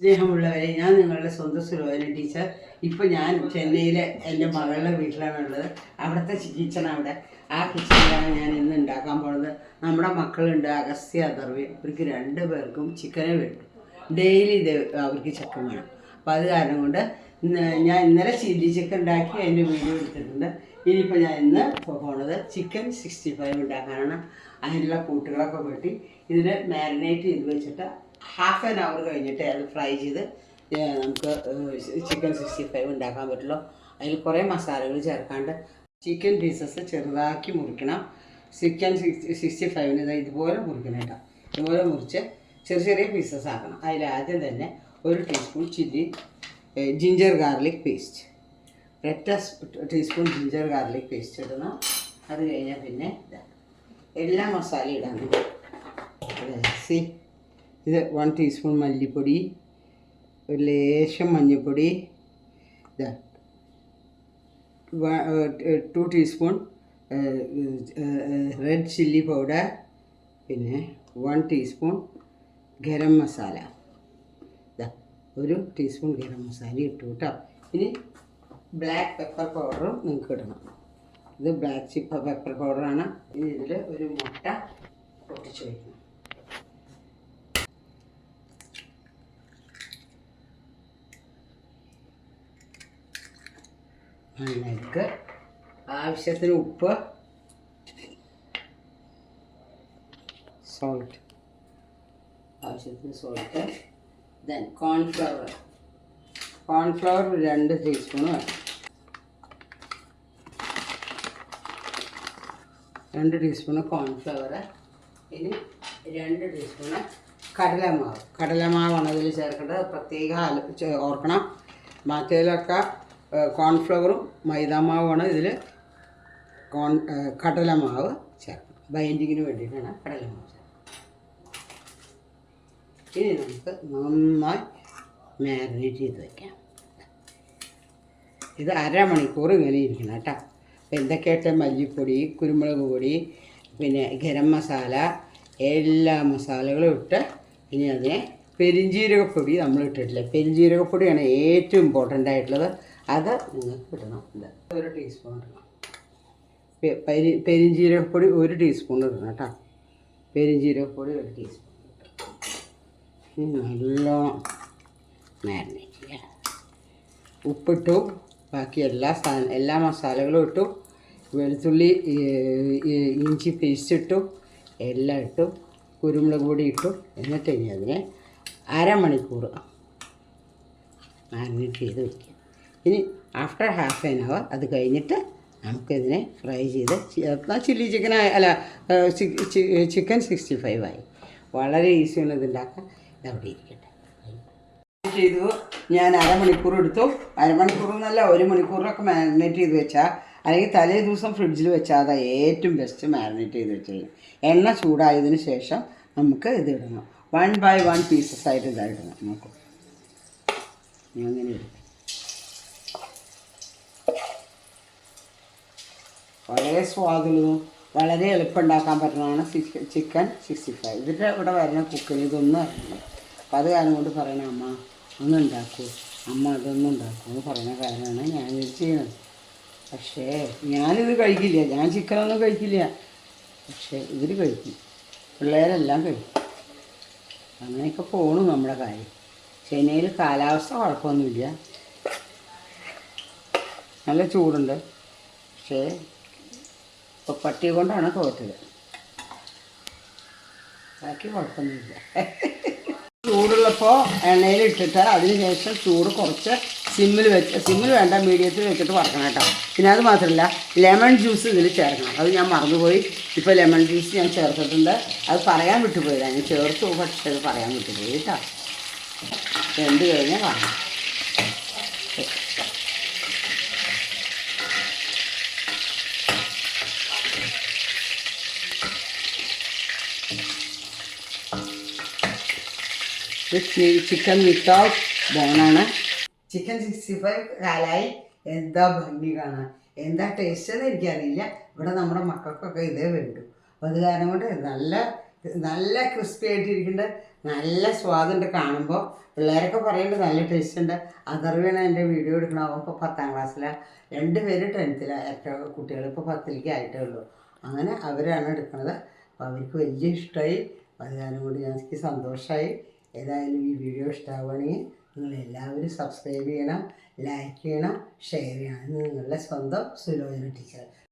സ്നേഹമുള്ളവരെ ഞാൻ നിങ്ങളുടെ സ്വന്തം സുലോചന ടീച്ചർ ഇപ്പം ഞാൻ ചെന്നൈയിലെ എന്റെ മകളുടെ വീട്ടിലാണ് ഉള്ളത് അവിടുത്തെ കിച്ചൺ അവിടെ. ആ കിച്ചണിലാണ് ഞാൻ ഇന്ന് ഉണ്ടാക്കാൻ പോകുന്നത് നമ്മുടെ മക്കളുണ്ട് അഗസ്ത്യ അതർവി ഇവർക്ക് രണ്ട് പേർക്കും ചിക്കനെ വേണ്ടു. ഡെയിലി ഇത് അവർക്ക് ചിക്കൻ വേണം. അപ്പോൾ അത് കാരണം കൊണ്ട് ഞാൻ ഇന്നലെ ചില്ലി ചിക്കൻ ഉണ്ടാക്കി അതിന്റെ വീഡിയോ എടുത്തിട്ടുണ്ട്. ഇനിയിപ്പോൾ ഞാൻ ഇന്ന് പോകുന്നത് ചിക്കൻ സിക്സ്റ്റി ഫൈവ് ഉണ്ടാക്കാനാണ്. അതിനുള്ള കൂട്ടുകളൊക്കെ വെട്ടി ഇതിന് മാരിനേറ്റ് ചെയ്ത് വെച്ചിട്ട് ഹാഫ് ആൻ അവർ കഴിഞ്ഞിട്ട് അത് ഫ്രൈ ചെയ്ത് നമുക്ക് ചിക്കൻ സിക്സ്റ്റി ഫൈവ് ഉണ്ടാക്കാൻ പറ്റുള്ളൂ. അതിൽ കുറേ മസാലകൾ ചേർക്കാണ്ട് ചിക്കൻ പീസസ് ചെറുതാക്കി മുറിക്കണം. ചിക്കൻ സിക്സ്റ്റി ഫൈവിന് ഇത് ഇതുപോലെ മുറിക്കണം കേട്ടോ. ഇതുപോലെ മുറിച്ച് ചെറിയ ചെറിയ പീസസ് ആക്കണം. അതിൽ ആദ്യം തന്നെ ഒരു teaspoon chilli ginger garlic paste ഒറ്റ ടീസ്പൂൺ ജിഞ്ചർ ഗാർലിക് പേസ്റ്റ് ഇടണം. അത് കഴിഞ്ഞാൽ പിന്നെ എല്ലാ മസാലയും ഇടണം സി ഇത് വൺ ടീസ്പൂൺ മല്ലിപ്പൊടി ഒരു ലേശം മഞ്ഞൾപ്പൊടി ഇതാ two teaspoon red chilli powder പിന്നെ വൺ ടീസ്പൂൺ ഗരം മസാല. ഒരു ടീസ്പൂൺ ഗരം മസാല ഇട്ടു കേട്ടോ ഇനി ബ്ലാക്ക് പെപ്പർ പൗഡറും നിങ്ങൾക്ക് ഇടണം. ഇത് ബ്ലാക്ക് ചിപ്പ പെപ്പർ പൗഡറാണ് ഇനി ഇതിൽ ഒരു മുട്ട പൊട്ടിച്ച് വയ്ക്കണം അതിലേക്ക് ആവശ്യത്തിന് ഉപ്പ്. സോൾട്ട് ആവശ്യത്തിന് സോൾട്ട് ദെൻ കോൺഫ്ലവർ കോൺഫ്ലവർ രണ്ട് ടീസ്പൂൺ വേണം രണ്ട് ടീസ്പൂണ് കോൺഫ്ലവർ ഇനി രണ്ട് ടീസ്പൂണ് കടലമാവ്. കടലമാവാണ് ഇതിൽ ചേർക്കേണ്ടത്. പ്രത്യേക ഓർക്കണം. മറ്റേലൊക്കെ കോൺഫ്ലവറും മൈദാമാവുമാണ് ഇതിൽ കോൺ കടലമാവ് ചേർക്കണം ബൈൻഡിങ്ങിന് വേണ്ടിയിട്ടാണ് കടലമാവ് ചേർക്കുന്നത്. ഇനി നമുക്ക് നന്നായി മാരിനേറ്റ് ചെയ്ത് വയ്ക്കാം ഇത് അരമണിക്കൂർ ഇങ്ങനെ ഇരിക്കണം കേട്ടോ. എന്തൊക്കെയായിട്ട് മല്ലിപ്പൊടി കുരുമുളക് പൊടി പിന്നെ ഗരം മസാല എല്ലാ മസാലകളും ഇട്ട് ഇനി അതിനെ പെരിഞ്ജീരകപ്പൊടി നമ്മൾ ഇട്ടിട്ടില്ല? പെരിഞ്ചീരകപ്പൊടിയാണ് ഏറ്റവും ഇമ്പോർട്ടന്റ് ആയിട്ടുള്ളത്. അത് നിങ്ങൾക്ക് ഇടണം. ഇത്. ഒരു ടീസ്പൂൺ ഇടണം. പെ- പെരിഞ്ജീരകപ്പൊടി ഒരു ടീസ്പൂൺ ഇടണം കേട്ടോ. പെരിഞ്ജീരകപ്പൊടി ഒരു ടീസ്പൂൺ നല്ല നല്ലോണം മാരിനേറ്റ് ചെയ്യാം. ഉപ്പിട്ടു ബാക്കി എല്ലാ സാധനം എല്ലാ മസാലകളും ഇട്ടു വെളുത്തുള്ളി ഇഞ്ചി പേസ്റ്റ് ഇട്ടു എല്ലാം ഇട്ടു കുരുമുളക് പൊടി ഇട്ടു എന്നിട്ട് ഇനി അതിനെ അരമണിക്കൂർ മാരിനേറ്റ് ചെയ്ത് വയ്ക്കുക ഇനി ആഫ്റ്റർ ഹാഫ് ആൻ അവർ അത് കഴിഞ്ഞിട്ട് നമുക്കിതിനെ ഫ്രൈ ചെയ്ത് ചില്ലി ചിക്കൻ അല്ല ചിക്കൻ സിക്സ്റ്റി ഫൈവ് ആയി. വളരെ ഈസിയാണ് ഇത് ഉണ്ടാക്കാൻ. ഇതവിടെ ഇരിക്കട്ടെ. ചെയ്തു. ഞാൻ അരമണിക്കൂർ എടുത്തു. അരമണിക്കൂർ എന്നല്ല ഒരു മണിക്കൂറിലൊക്കെ മാരിനേറ്റ് ചെയ്ത് വെച്ചാൽ അല്ലെങ്കിൽ തലേ ദിവസം ഫ്രിഡ്ജിൽ വെച്ചാൽ അതാ ഏറ്റവും ബെസ്റ്റ് മാരിനേറ്റ് ചെയ്ത് വെച്ചാൽ എണ്ണ ചൂടായതിന് ശേഷം നമുക്ക് ഇത് ഇടണം വൺ ബൈ വൺ പീസസ് ആയിട്ട് ഇതായിടണം നമുക്ക് ഞാൻ അങ്ങനെ ഇടും വളരെ സ്വാദുള്ളതും വളരെ എളുപ്പം ഉണ്ടാക്കാൻ പറ്റുന്നതാണ് ചിക്കൻ സിക്സ്റ്റി ഫൈവ് ഇതിന്റെ ഇവിടെ വരുന്ന കുക്കിന് ഇതൊന്നും അറിയില്ല. അപ്പം അത് കാരണം കൊണ്ട് പറയണ അമ്മ ഒന്ന് ഉണ്ടാക്കൂ. അമ്മ അതൊന്നും ഉണ്ടാക്കൂ. എന്ന് പറയുന്ന കാര്യമാണ് ഞാനിത് ചെയ്യുന്നത്. പക്ഷേ ഞാനിത് കഴിക്കില്ല. ഞാൻ ചിക്കനൊന്നും കഴിക്കില്ല. പക്ഷേ ഇവർ കഴിക്കും. പിള്ളേരെല്ലാം കഴിക്കും. അങ്ങനെയൊക്കെ പോണു നമ്മുടെ കാര്യം. ചെന്നൈയിൽ കാലാവസ്ഥ കുഴപ്പമൊന്നുമില്ല. നല്ല ചൂടുണ്ട്. പക്ഷേ ഇപ്പോൾ പട്ടി കൊണ്ടാണ് തോറ്റത്. ബാക്കി കുഴപ്പമൊന്നുമില്ല. ചൂടുള്ളപ്പോൾ എണ്ണയിൽ ഇട്ടിട്ട് അതിന് ശേഷം ചൂട് കുറച്ച് സിമ്മിൽ വെച്ച് സിമ്മിൽ വേണ്ട മീഡിയത്തിൽ വെച്ചിട്ട് വറക്കണം കേട്ടോ. പിന്നെ അത് മാത്രമല്ല ലെമൺ ജ്യൂസ് ഇതിൽ ചേർക്കണം. അത് ഞാൻ മറന്നുപോയി. ഇപ്പോൾ ലെമൺ ജ്യൂസ് ഞാൻ ചേർത്തിട്ടുണ്ട്. അത് പറയാൻ വിട്ടുപോയതാണ് ഞാൻ ചേർത്തു പക്ഷേ അത് പറയാൻ വിട്ടുപോയി കേട്ടോ. എന്ത് കഴിഞ്ഞാൽ കാണാം ചിക്കൻ വിത്തൗട്ട് ബോണാണ്. ചിക്കൻ സിക്സ്റ്റി ഫൈവ് കാലായി. എന്താ ഭംഗി കാണാൻ? എന്താ ടേസ്റ്റ് എന്ന് എനിക്കറിയില്ല. ഇവിടെ നമ്മുടെ മക്കൾക്കൊക്കെ ഇതേ വേണ്ടു. അപ്പോൾ അത് കാരണം കൊണ്ട് നല്ല നല്ല ക്രിസ്പി ആയിട്ടിരിക്കുന്നുണ്ട്. നല്ല സ്വാദുണ്ട് കാണുമ്പോൾ പിള്ളേരൊക്കെ പറയുന്നുണ്ട് നല്ല ടേസ്റ്റ് ഉണ്ട്. അതറിവാണ് എന്റെ വീഡിയോ എടുക്കണം. അവൻ ഇപ്പോൾ പത്താം ക്ലാസ്സിലാണ് രണ്ട് പേര് ടെൻത്തിലാണ് ഏറ്റവും കുട്ടികൾ ഇപ്പോൾ പത്തിലേക്ക് ആയിട്ടേ ഉള്ളൂ. അങ്ങനെ അവരാണ് എടുക്കുന്നത് അപ്പോൾ അവർക്ക് വലിയ ഇഷ്ടമായി അത് കാരണം കൊണ്ട് ഞാൻ സന്തോഷമായി ഏതായാലും ഈ വീഡിയോ ഇഷ്ടമാവുകയാണെങ്കിൽ നിങ്ങൾ എല്ലാവരും സബ്സ്ക്രൈബ് ചെയ്യണം ലൈക്ക് ചെയ്യണം ഷെയർ ചെയ്യണം. നിങ്ങളുടെ സ്വന്തം സുലോചന ടീച്ചർ